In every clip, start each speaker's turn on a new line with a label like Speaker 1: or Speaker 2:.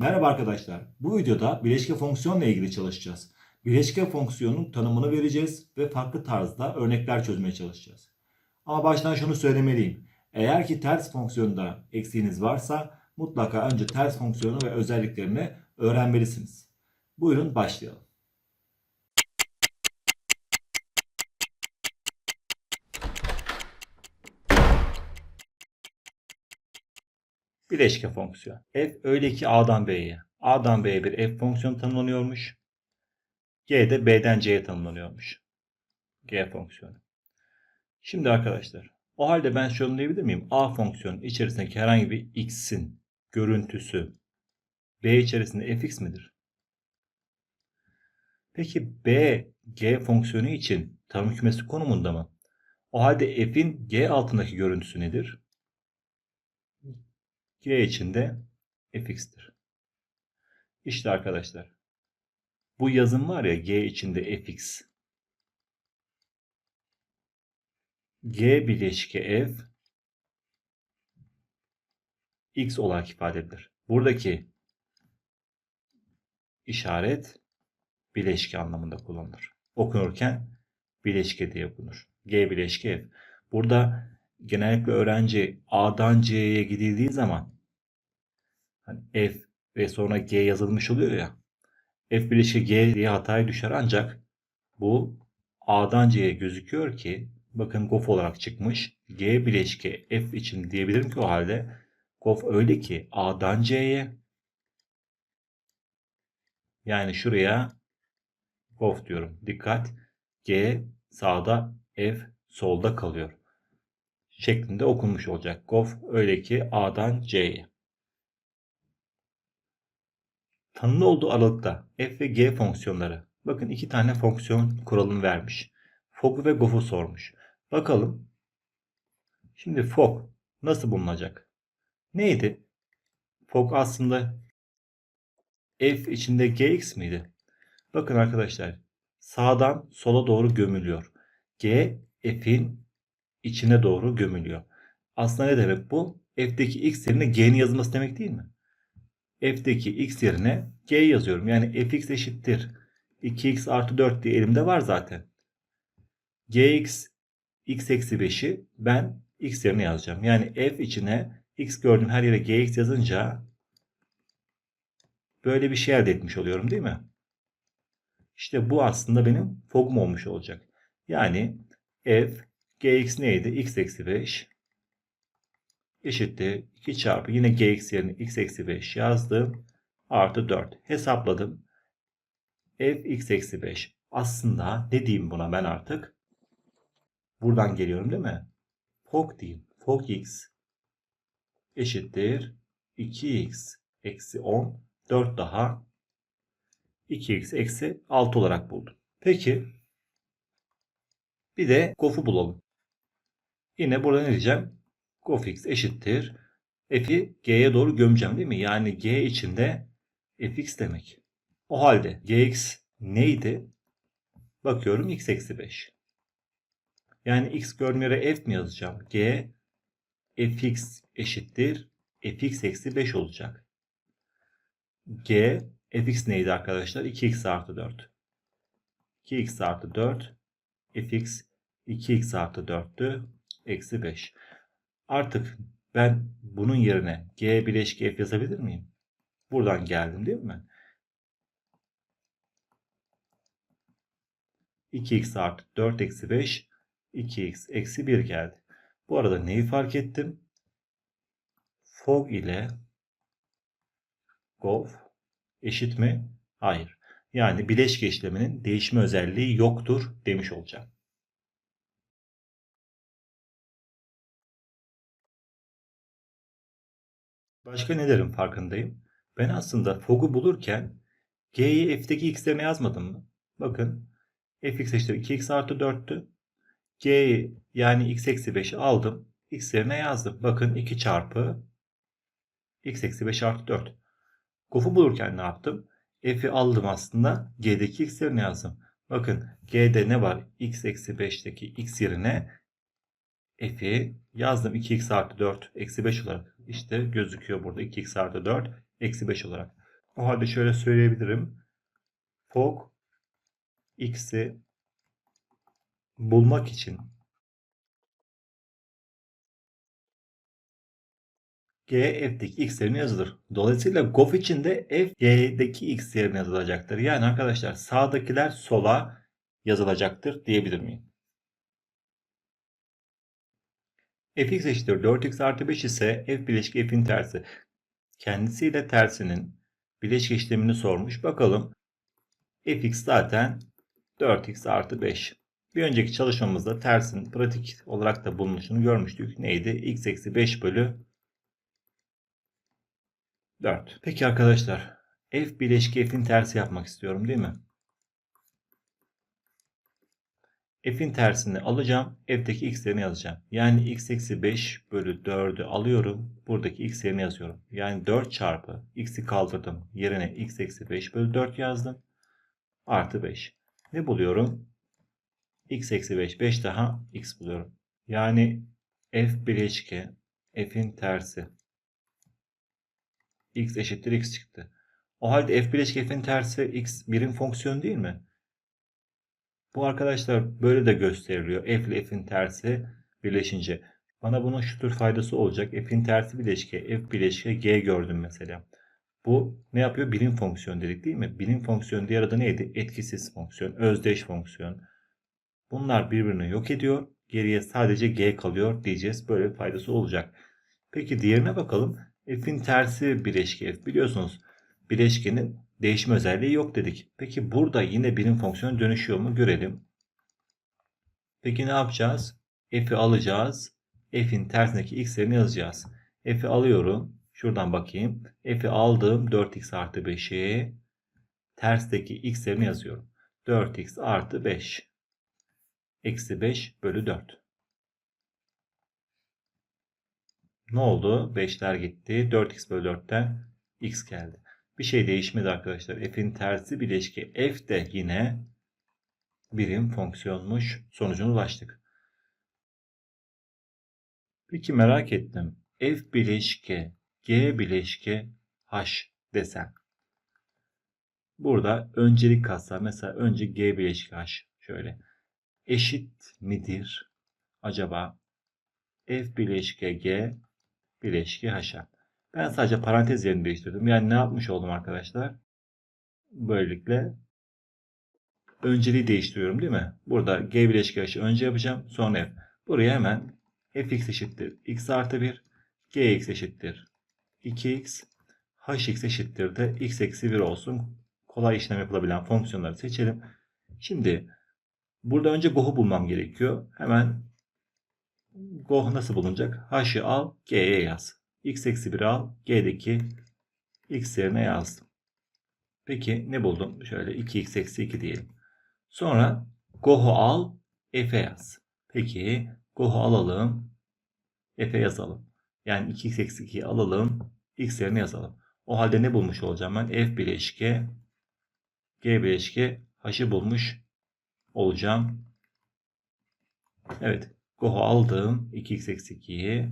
Speaker 1: Merhaba arkadaşlar. Bu videoda bileşke fonksiyonla ilgili çalışacağız. Bileşke fonksiyonun tanımını vereceğiz ve farklı tarzda örnekler çözmeye çalışacağız. Ama baştan şunu söylemeliyim. Eğer ki ters fonksiyonda eksiğiniz varsa mutlaka önce ters fonksiyonu ve özelliklerini öğrenmelisiniz. Buyurun başlayalım. Bileşke fonksiyon. F öyle ki A'dan B'ye. A'dan B'ye bir F fonksiyonu tanımlanıyormuş. G de B'den C'ye tanımlanıyormuş. G fonksiyonu. Şimdi arkadaşlar o halde ben şunu diyebilir miyim? A fonksiyonu içerisindeki herhangi bir x'in görüntüsü B içerisinde fx midir? Peki B G fonksiyonu için tanım kümesi konumunda mı? O halde f'in G altındaki görüntüsü nedir? G içinde fx'tir. İşte arkadaşlar. Bu yazım var ya G içinde fx. G bileşke f x olarak ifade edilir. Buradaki işaret bileşke anlamında kullanılır. Okunurken bileşke diye okunur. G bileşke f. Burada genellikle öğrenci A'dan C'ye gidildiği zaman hani F ve sonra G yazılmış oluyor ya. F bileşke G diye hataya düşer ancak bu A'dan C'ye gözüküyor ki bakın gof olarak çıkmış. G bileşke F için diyebilirim ki o halde gof öyle ki A'dan C'ye yani şuraya gof diyorum. Dikkat. G sağda F solda kalıyor şeklinde okunmuş olacak. Gof öyle ki A'dan C'ye. Tanımlı olduğu aralıkta f ve g fonksiyonları. Bakın iki tane fonksiyon kuralını vermiş. Fog'u ve goff'u sormuş. Bakalım. Şimdi fog nasıl bulunacak? Neydi? Fog aslında f içinde gx miydi? Bakın arkadaşlar sağdan sola doğru gömülüyor. G f'in içine doğru gömülüyor. Aslında ne demek bu? F'deki x yerine g'nin yazılması demek değil mi? F'deki x yerine g yazıyorum. Yani fx eşittir. 2x artı 4 diye elimde var zaten. gx x eksi 5'i ben x yerine yazacağım. Yani f içine x gördüğüm her yere gx yazınca böyle bir şey elde etmiş oluyorum değil mi? İşte bu aslında benim fogum olmuş olacak. Yani f gx neydi? x eksi 5 eşittir 2 çarpı yine gx yerine x eksi 5 yazdım. Artı 4 hesapladım. f x eksi 5 aslında ne diyeyim buna ben artık? Buradan geliyorum değil mi? Fog diyeyim. Fog x eşittir 2x eksi 10 4 daha 2x eksi 6 olarak buldum. Peki bir de gof'u bulalım. Yine burada ne diyeceğim? Gofx eşittir. F'i G'ye doğru gömeceğim değil mi? Yani G içinde fx demek. O halde Gx neydi? Bakıyorum x eksi 5. Yani x gördüğüm yere f mi yazacağım? G fx eşittir. fx eksi 5 olacak. G fx neydi arkadaşlar? 2x artı 4. 2x artı 4 fx 2x artı 4'tü. Eksi 5. Artık ben bunun yerine g bileşki f yazabilir miyim? Buradan geldim değil mi? 2x artı 4 eksi 5 2x eksi 1 geldi. Bu arada neyi fark ettim? Fog ile gof eşit mi? Hayır. Yani bileşke işleminin değişme özelliği yoktur demiş olacağım. Başka nelerin farkındayım? Ben aslında fog'u bulurken g'yi f'deki x'lerine yazmadım mı? Bakın fx eşittir 2x artı 4'tü. g'yi yani x eksi 5'i aldım. x yerine yazdım. Bakın 2 çarpı x eksi 5 artı 4. Gof'u bulurken ne yaptım? f'i aldım aslında. g'deki x yerine yazdım. Bakın g'de ne var? x eksi 5'teki x yerine f'i yazdım 2x artı 4 eksi 5 olarak. İşte gözüküyor burada 2x artı 4 eksi 5 olarak. O halde şöyle söyleyebilirim. Fok x'i bulmak için G f'deki x yerine yazılır. Dolayısıyla gof için de f g'deki x yerine yazılacaktır. Yani arkadaşlar sağdakiler sola yazılacaktır diyebilir miyim? Fx eşittir 4x artı 5 ise f bileşki f'in tersi. Kendisiyle tersinin bileşik işlemini sormuş. Bakalım fx zaten 4x artı 5. Bir önceki çalışmamızda tersin pratik olarak da bulunuşunu görmüştük. Neydi? x eksi 5 bölü 4. Peki arkadaşlar f bileşki f'in tersi yapmak istiyorum değil mi? F'in tersini alacağım. f'teki x yerine yazacağım. Yani x eksi 5 bölü 4'ü alıyorum. Buradaki x yerine yazıyorum. Yani 4 çarpı x'i kaldırdım. Yerine x eksi 5 bölü 4 yazdım. Artı 5. Ne buluyorum? x eksi 5. 5 daha x buluyorum. Yani f bileşki f'in tersi x eşittir x çıktı. O halde f bileşik f'in tersi x birim fonksiyon değil mi? Bu arkadaşlar böyle de gösteriliyor. F ile f'in tersi birleşince. Bana bunun şu tür faydası olacak. F'in tersi bileşke, f bileşke g gördüm mesela. Bu ne yapıyor? Birim fonksiyon dedik değil mi? Birim fonksiyon diğer adı neydi? Etkisiz fonksiyon, özdeş fonksiyon. Bunlar birbirini yok ediyor. Geriye sadece g kalıyor diyeceğiz. Böyle bir faydası olacak. Peki diğerine bakalım f'in tersi bileşke f. Biliyorsunuz bileşkenin değişme özelliği yok dedik. Peki burada yine birim fonksiyon dönüşüyor mu görelim. Peki ne yapacağız? F'i alacağız. F'in tersindeki x'lerini yazacağız. F'i alıyorum. Şuradan bakayım. F'i aldım. 4x artı 5'i. Tersteki x'lerini yazıyorum. 4x artı 5. Eksi 5 bölü 4. Ne oldu? 5'ler gitti. 4x bölü 4'ten x geldi. Bir şey değişmedi arkadaşlar. F'in tersi bileşki f de yine birim fonksiyonmuş. Sonucuna ulaştık. Peki merak ettim. F bileşke G bileşke H desem. Burada öncelik kalsa mesela önce G bileşke H şöyle. Eşit midir? Acaba F bileşke G bileşki haşa. Ben sadece parantez yerini değiştirdim. Yani ne yapmış oldum arkadaşlar? Böylelikle önceliği değiştiriyorum değil mi? Burada g bileşki haşı önce yapacağım. Sonra f. Buraya hemen fx eşittir x artı 1. gx eşittir 2x. hx eşittir de x eksi 1 olsun. Kolay işlem yapılabilen fonksiyonları seçelim. Şimdi burada önce go'u bulmam gerekiyor. Hemen Go nasıl bulunacak? H'ı al, G'ye yaz. X eksi 1 al, G'deki X yerine yazdım. Peki ne buldum? Şöyle 2x eksi 2 diyelim. Sonra Go'u al, F'e yaz. Peki Go'u alalım, F'e yazalım. Yani 2x eksi 2'yi alalım, X yerine yazalım. O halde ne bulmuş olacağım ben? F bileşke, G bileşke, H'ı bulmuş olacağım. Evet. Go'u aldım. 2x eksi 2'yi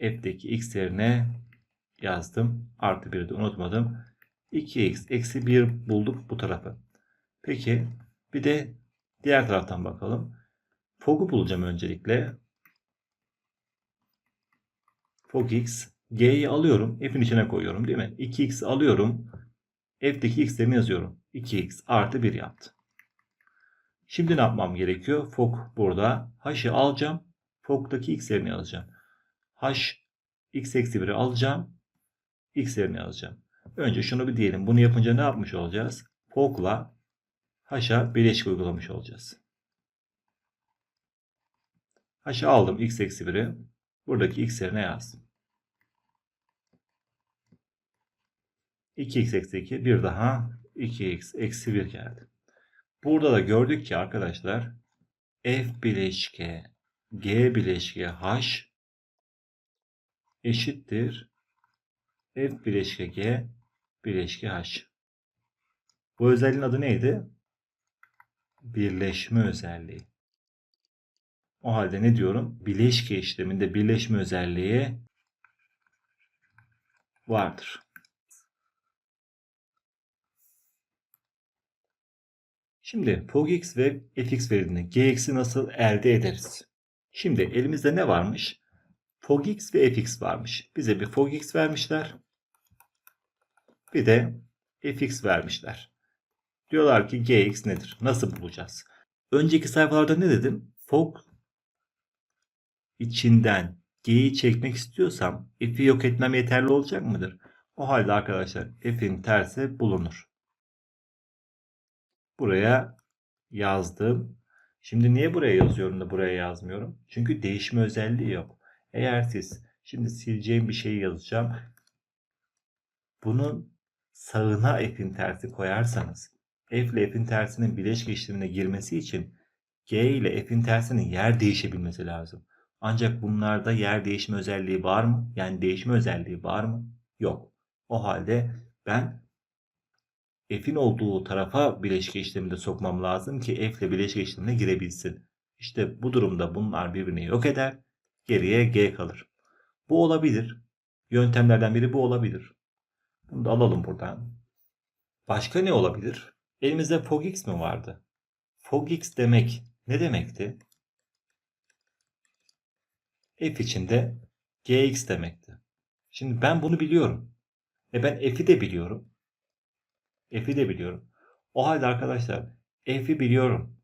Speaker 1: f'deki x yerine yazdım. Artı 1'i de unutmadım. 2x eksi 1 bulduk bu tarafı. Peki bir de diğer taraftan bakalım. Fog'u bulacağım öncelikle. Fog x. G'yi alıyorum. F'in içine koyuyorum değil mi? 2x alıyorum. F'deki x'lerini yazıyorum. 2x artı 1 yaptı. Şimdi ne yapmam gerekiyor? Fok burada. H'ı alacağım. Fok'taki x yerini alacağım. H x eksi 1'i alacağım. X yerini alacağım. Önce şunu bir diyelim. Bunu yapınca ne yapmış olacağız? Fok'la H'a bileşik uygulamış olacağız. H'ı aldım x eksi 1'i. Buradaki x yerine yazdım. 2x eksi 2 bir daha 2x eksi 1 geldi. Burada da gördük ki arkadaşlar F bileşke G bileşke H eşittir F bileşke G bileşke H. Bu özelliğin adı neydi? Birleşme özelliği. O halde ne diyorum? Bileşke işleminde birleşme özelliği vardır. Şimdi POGX ve FX verilerini GX'i nasıl elde ederiz? Şimdi elimizde ne varmış? Fogx ve fx varmış. Bize bir fogx vermişler. Bir de fx vermişler. Diyorlar ki gx nedir? Nasıl bulacağız? Önceki sayfalarda ne dedim? Fog içinden g'yi çekmek istiyorsam f'i yok etmem yeterli olacak mıdır? O halde arkadaşlar f'in tersi bulunur. Buraya yazdım. Şimdi niye buraya yazıyorum da buraya yazmıyorum? Çünkü değişme özelliği yok. Eğer siz şimdi sileceğim bir şey yazacağım. Bunun sağına f'in tersi koyarsanız f ile f'in tersinin bileşik işlemine girmesi için g ile f'in tersinin yer değişebilmesi lazım. Ancak bunlarda yer değişme özelliği var mı? Yani değişme özelliği var mı? Yok. O halde ben f'in olduğu tarafa bileşik işleminde sokmam lazım ki f ile bileşik işlemine girebilsin. İşte bu durumda bunlar birbirini yok eder. Geriye g kalır. Bu olabilir. Yöntemlerden biri bu olabilir. Bunu da alalım buradan. Başka ne olabilir? Elimizde fogx mi vardı? Fogx demek ne demekti? f içinde gx demekti. Şimdi ben bunu biliyorum. E ben f'i de biliyorum. F'i de biliyorum. O halde arkadaşlar f'i biliyorum.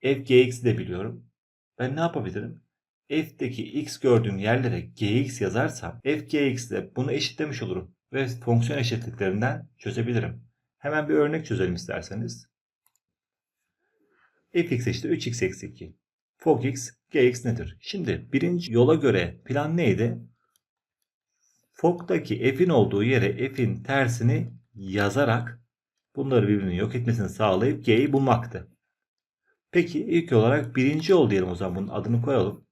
Speaker 1: f gx'i de biliyorum. Ben ne yapabilirim? F'deki x gördüğüm yerlere gx yazarsam f gx ile bunu eşitlemiş olurum. Ve fonksiyon eşitliklerinden çözebilirim. Hemen bir örnek çözelim isterseniz. fx eşittir 3x eksi 2. Fogx, gx nedir? Şimdi birinci yola göre plan neydi? Fog'daki f'in olduğu yere f'in tersini yazarak bunları birbirinin yok etmesini sağlayıp g'yi bulmaktı. Peki ilk olarak birinci yol diyelim o zaman bunun adını koyalım.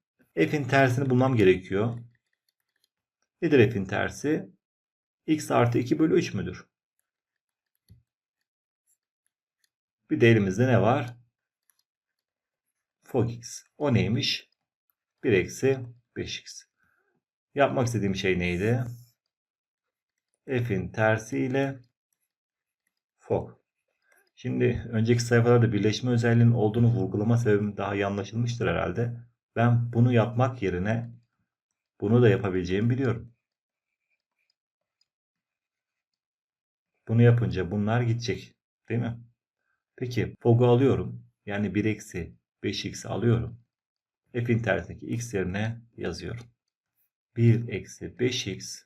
Speaker 1: F'in tersini bulmam gerekiyor. Nedir f'in tersi? x artı 2 bölü 3 müdür? Bir de elimizde ne var? Fogx. O neymiş? 1 eksi 5x. Yapmak istediğim şey neydi? F'in tersiyle fog. Şimdi önceki sayfalarda birleşme özelliğinin olduğunu vurgulama sebebim daha iyi anlaşılmıştır herhalde. Ben bunu yapmak yerine bunu da yapabileceğimi biliyorum. Bunu yapınca bunlar gidecek. Değil mi? Peki fog'u alıyorum. Yani 1 eksi 5x alıyorum. F'in tersindeki x yerine yazıyorum. 1 eksi 5x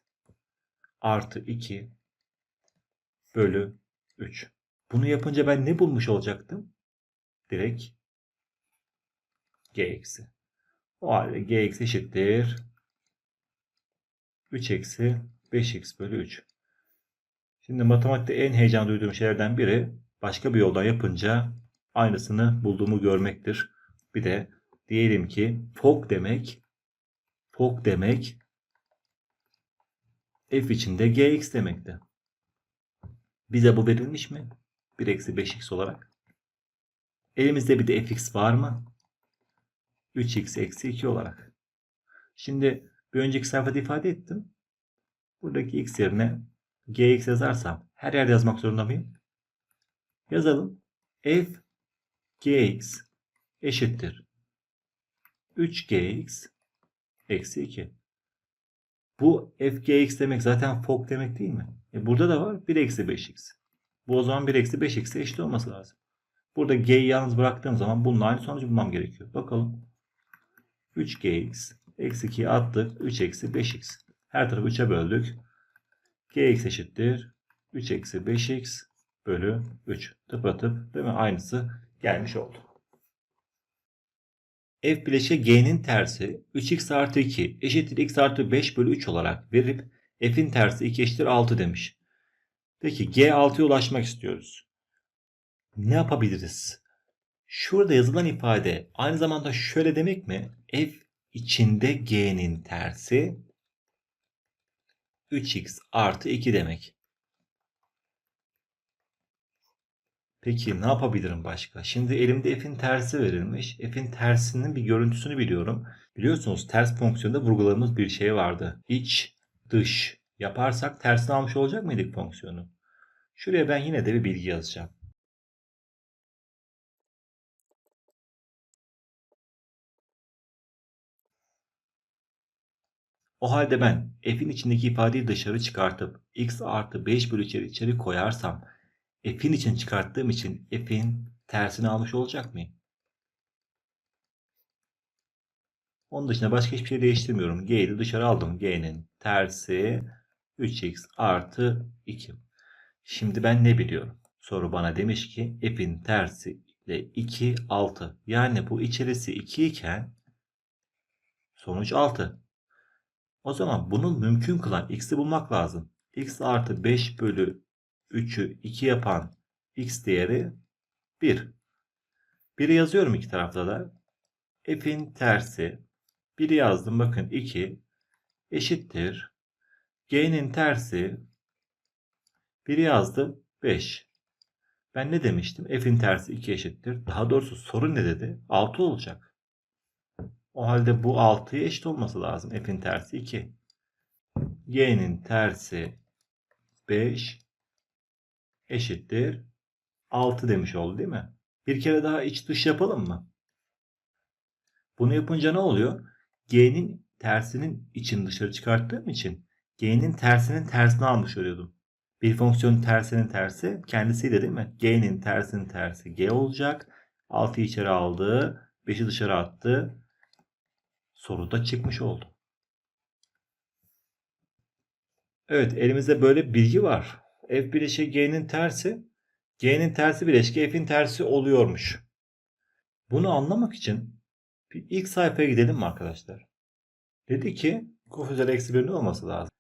Speaker 1: artı 2 bölü 3. Bunu yapınca ben ne bulmuş olacaktım? Direkt g eksi. O halde g eksi eşittir. 3 eksi 5x bölü 3. Şimdi matematikte en heyecan duyduğum şeylerden biri başka bir yoldan yapınca aynısını bulduğumu görmektir. Bir de diyelim ki fog demek fog demek f içinde gx demekti. Bize bu verilmiş mi? 1 eksi 5x olarak. Elimizde bir de fx var mı? 3x eksi 2 olarak. Şimdi bir önceki sayfada ifade ettim. Buradaki x yerine gx yazarsam her yerde yazmak zorunda mıyım? Yazalım. f gx eşittir. 3gx eksi 2. Bu fgx demek zaten fog demek değil mi? E burada da var 1 eksi 5x. Bu o zaman 1 eksi 5x'e eşit olması lazım. Burada g'yi yalnız bıraktığım zaman bunun aynı sonucu bulmam gerekiyor. Bakalım. 3gx eksi 2'yi attık. 3 eksi 5x. Her tarafı 3'e böldük. gx eşittir. 3 eksi 5x bölü 3. Tıpatıp değil mi? Aynısı gelmiş oldu. F bileşe g'nin tersi 3x artı 2 eşittir x artı 5 bölü 3 olarak verip f'in tersi 2 eşittir 6 demiş. Peki g6'ya ulaşmak istiyoruz. Ne yapabiliriz? Şurada yazılan ifade aynı zamanda şöyle demek mi? F içinde g'nin tersi 3x artı 2 demek. Peki ne yapabilirim başka? Şimdi elimde f'in tersi verilmiş. F'in tersinin bir görüntüsünü biliyorum. Biliyorsunuz ters fonksiyonda vurguladığımız bir şey vardı. İç, dış yaparsak tersini almış olacak mıydık fonksiyonu? Şuraya ben yine de bir bilgi yazacağım. O halde ben f'in içindeki ifadeyi dışarı çıkartıp x artı 5 bölü içeri, içeri koyarsam f'in için çıkarttığım için f'in tersini almış olacak mıyım? Onun dışında başka hiçbir şey değiştirmiyorum. G'yi de dışarı aldım. G'nin tersi 3x artı 2. Şimdi ben ne biliyorum? Soru bana demiş ki f'in tersi ile 2 6. Yani bu içerisi 2 iken sonuç 6. O zaman bunu mümkün kılan x'i bulmak lazım. x artı 5 bölü 3'ü 2 yapan x değeri 1. 1'i yazıyorum iki tarafta da. f'in tersi 1'i yazdım bakın 2 eşittir. g'nin tersi 1'i yazdım 5. Ben ne demiştim? F'in tersi 2 eşittir. Daha doğrusu soru ne dedi? 6 olacak. O halde bu 6'ya eşit olması lazım. F'in tersi 2. Y'nin tersi 5 eşittir. 6 demiş oldu değil mi? Bir kere daha iç dış yapalım mı? Bunu yapınca ne oluyor? G'nin tersinin için dışarı çıkarttığım için G'nin tersinin tersini almış oluyordum. Bir fonksiyonun tersinin tersi kendisiyle değil mi? G'nin tersinin tersi G olacak. 6'yı içeri aldı. 5'i dışarı attı. Soruda çıkmış oldu. Evet elimizde böyle bilgi var. F bileşiği G'nin tersi. G'nin tersi bileşki F'in tersi oluyormuş. Bunu anlamak için bir ilk sayfaya gidelim mi arkadaşlar? Dedi ki kuf üzeri eksi 1'in olması lazım.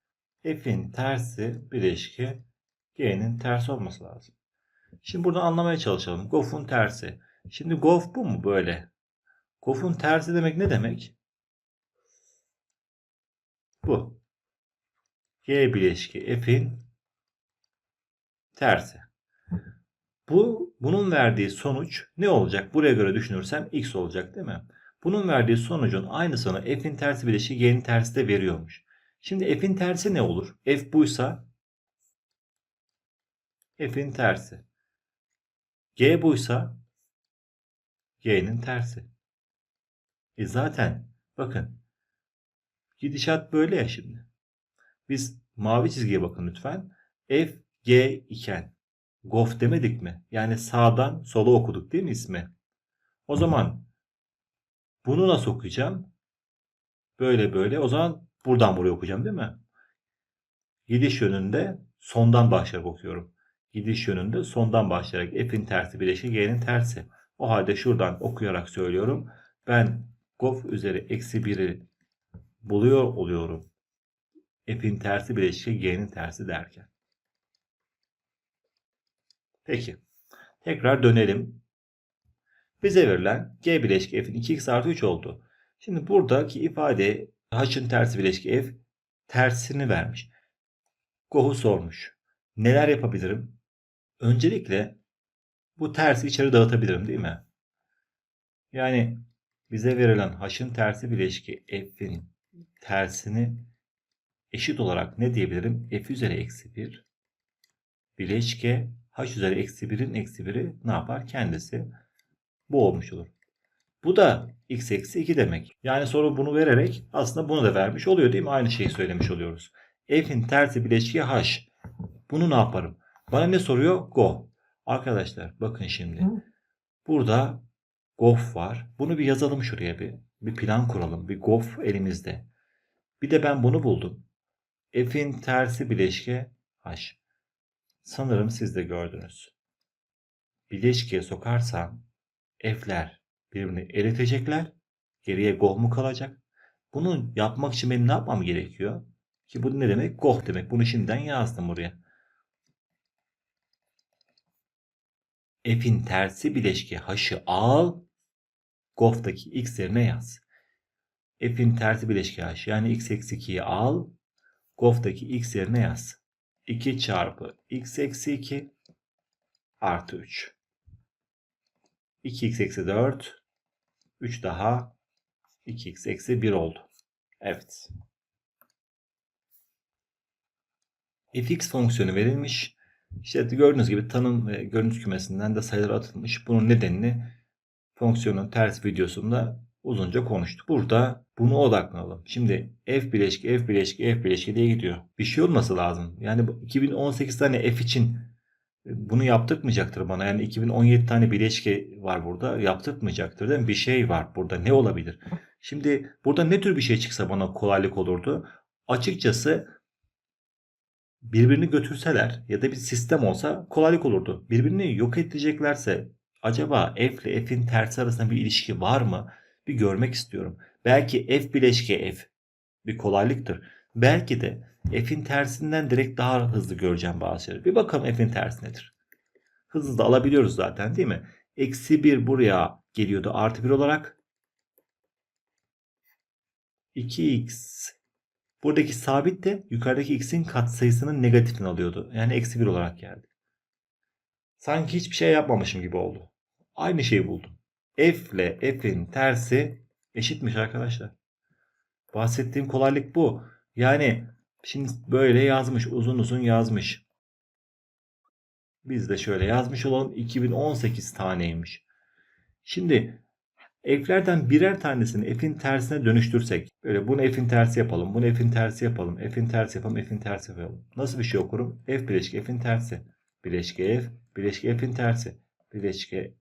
Speaker 1: F'in tersi bileşki G'nin tersi olması lazım. Şimdi buradan anlamaya çalışalım. Gof'un tersi. Şimdi gof bu mu böyle? Gof'un tersi demek ne demek? Bu. G bileşki F'in tersi. Bu bunun verdiği sonuç ne olacak? Buraya göre düşünürsem x olacak değil mi? Bunun verdiği sonucun aynısını f'in tersi bileşiği g'nin tersi de veriyormuş. Şimdi f'in tersi ne olur? f buysa f'in tersi. g buysa g'nin tersi. E zaten bakın gidişat böyle ya şimdi. Biz mavi çizgiye bakın lütfen. f g iken gof demedik mi? Yani sağdan sola okuduk değil mi ismi? O zaman bunu nasıl okuyacağım? Böyle böyle. O zaman buradan buraya okuyacağım değil mi? Gidiş yönünde sondan başlayarak okuyorum. Gidiş yönünde sondan başlayarak f'in tersi bileşik g'nin tersi. O halde şuradan okuyarak söylüyorum. Ben gof üzeri eksi 1'i buluyor oluyorum. F'in tersi bileşik g'nin tersi derken. Peki. Tekrar dönelim. Bize verilen g bileşik f'in 2x artı 3 oldu. Şimdi buradaki ifade h'ın tersi bileşik f tersini vermiş. Go'u sormuş. Neler yapabilirim? Öncelikle bu tersi içeri dağıtabilirim değil mi? Yani bize verilen h'ın tersi bileşki f'in tersini eşit olarak ne diyebilirim? f üzeri eksi 1 bileşke h üzeri eksi 1'in eksi 1'i ne yapar? Kendisi bu olmuş olur. Bu da x eksi 2 demek. Yani soru bunu vererek aslında bunu da vermiş oluyor değil mi? Aynı şeyi söylemiş oluyoruz. F'in tersi bileşiği h. Bunu ne yaparım? Bana ne soruyor? Go. Arkadaşlar bakın şimdi. Burada gof var. Bunu bir yazalım şuraya bir. Bir plan kuralım. Bir gof elimizde. Bir de ben bunu buldum. F'in tersi bileşke h. Sanırım siz de gördünüz. Bileşkeye sokarsam F'ler birbirini eritecekler. Geriye goh mu kalacak? Bunu yapmak için benim ne yapmam gerekiyor? Ki bu ne demek? Goh demek. Bunu şimdiden yazdım buraya. F'in tersi bileşki h'ı al. Goh'taki x yerine yaz. F'in tersi bileşki h yani x eksi 2'yi al. Goh'taki x yerine yaz. 2 çarpı x eksi 2 artı 3. 2x eksi 4 3 daha 2x eksi 1 oldu. Evet. fx fonksiyonu verilmiş. İşte gördüğünüz gibi tanım ve görüntü kümesinden de sayılar atılmış. Bunun nedenini fonksiyonun ters videosunda uzunca konuştuk. Burada bunu odaklanalım. Şimdi f bileşki f bileşki f bileşki diye gidiyor. Bir şey olması lazım. Yani bu 2018 tane f için e, bunu yaptırmayacaktır bana. Yani 2017 tane bileşke var burada. Yaptırmayacaktır değil mi? Bir şey var burada. Ne olabilir? Şimdi burada ne tür bir şey çıksa bana kolaylık olurdu. Açıkçası birbirini götürseler ya da bir sistem olsa kolaylık olurdu. Birbirini yok edeceklerse acaba f ile f'in tersi arasında bir ilişki var mı? Bir görmek istiyorum. Belki f bileşke f bir kolaylıktır. Belki de f'in tersinden direkt daha hızlı göreceğim bazı şeyleri. Bir bakalım f'in tersi nedir? Hızlı da alabiliyoruz zaten değil mi? Eksi 1 buraya geliyordu artı 1 olarak. 2x buradaki sabit de yukarıdaki x'in katsayısının negatifini alıyordu. Yani eksi 1 olarak geldi. Sanki hiçbir şey yapmamışım gibi oldu. Aynı şeyi buldum. F ile f'in tersi eşitmiş arkadaşlar. Bahsettiğim kolaylık bu. Yani şimdi böyle yazmış uzun uzun yazmış. Biz de şöyle yazmış olalım 2018 taneymiş. Şimdi F'lerden birer tanesini f'in tersine dönüştürsek. Böyle bunu f'in tersi yapalım. Bunu f'in tersi yapalım. F'in tersi yapalım. F'in tersi yapalım. Nasıl bir şey okurum? F bileşke f'in tersi. Bileşke f. Bileşke f'in tersi. Bileşke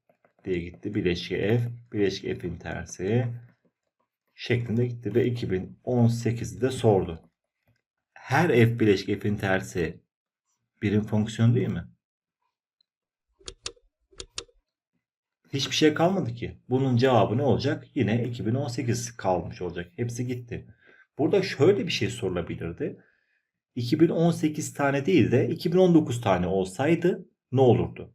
Speaker 1: diye gitti. Bileşke f. Bileşke f'in tersi. Şeklinde gitti ve 2018'de sordu. Her f bileşke f'in tersi birim fonksiyon değil mi? Hiçbir şey kalmadı ki. Bunun cevabı ne olacak? Yine 2018 kalmış olacak. Hepsi gitti. Burada şöyle bir şey sorulabilirdi. 2018 tane değil de 2019 tane olsaydı ne olurdu?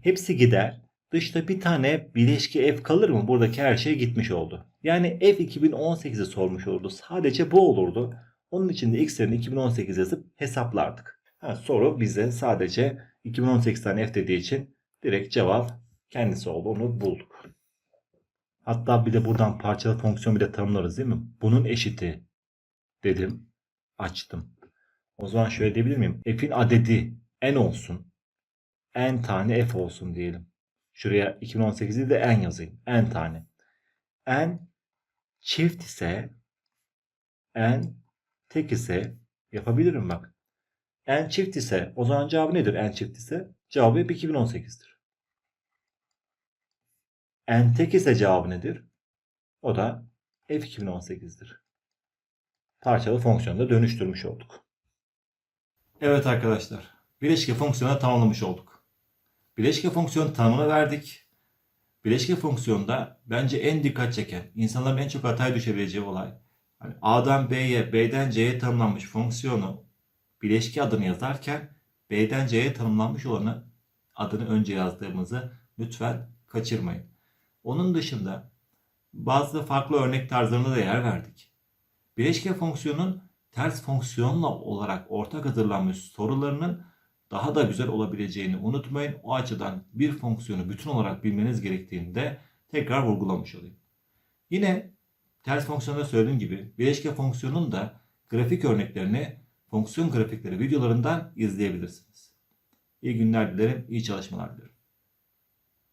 Speaker 1: Hepsi gider. Dışta bir tane bileşki f kalır mı? Buradaki her şey gitmiş oldu. Yani f 2018'i sormuş olurdu. Sadece bu olurdu. Onun için de x'lerini 2018 yazıp hesaplardık. Ha, soru bize sadece 2018 tane f dediği için direkt cevap kendisi oldu. Onu bulduk. Hatta bir de buradan parçalı fonksiyon bile tanımlarız değil mi? Bunun eşiti dedim. Açtım. O zaman şöyle diyebilir miyim? F'in adedi n olsun. n tane f olsun diyelim. Şuraya 2018'i de n yazayım. n tane. n çift ise n tek ise yapabilirim bak. n çift ise o zaman cevabı nedir n çift ise? Cevabı hep 2018'dir. n tek ise cevabı nedir? O da f2018'dir. Parçalı fonksiyonda dönüştürmüş olduk. Evet arkadaşlar. Bileşke fonksiyonu tamamlamış olduk. Bileşke fonksiyon tanımını verdik. Bileşke fonksiyonda bence en dikkat çeken, insanların en çok hataya düşebileceği olay hani A'dan B'ye, B'den C'ye tanımlanmış fonksiyonu bileşke adını yazarken B'den C'ye tanımlanmış olanı adını önce yazdığımızı lütfen kaçırmayın. Onun dışında bazı farklı örnek tarzlarına da yer verdik. Bileşke fonksiyonun ters fonksiyonla olarak ortak hazırlanmış sorularının daha da güzel olabileceğini unutmayın. O açıdan bir fonksiyonu bütün olarak bilmeniz gerektiğini de tekrar vurgulamış olayım. Yine ters fonksiyonda söylediğim gibi bileşke fonksiyonun da grafik örneklerini fonksiyon grafikleri videolarından izleyebilirsiniz. İyi günler dilerim, iyi çalışmalar dilerim.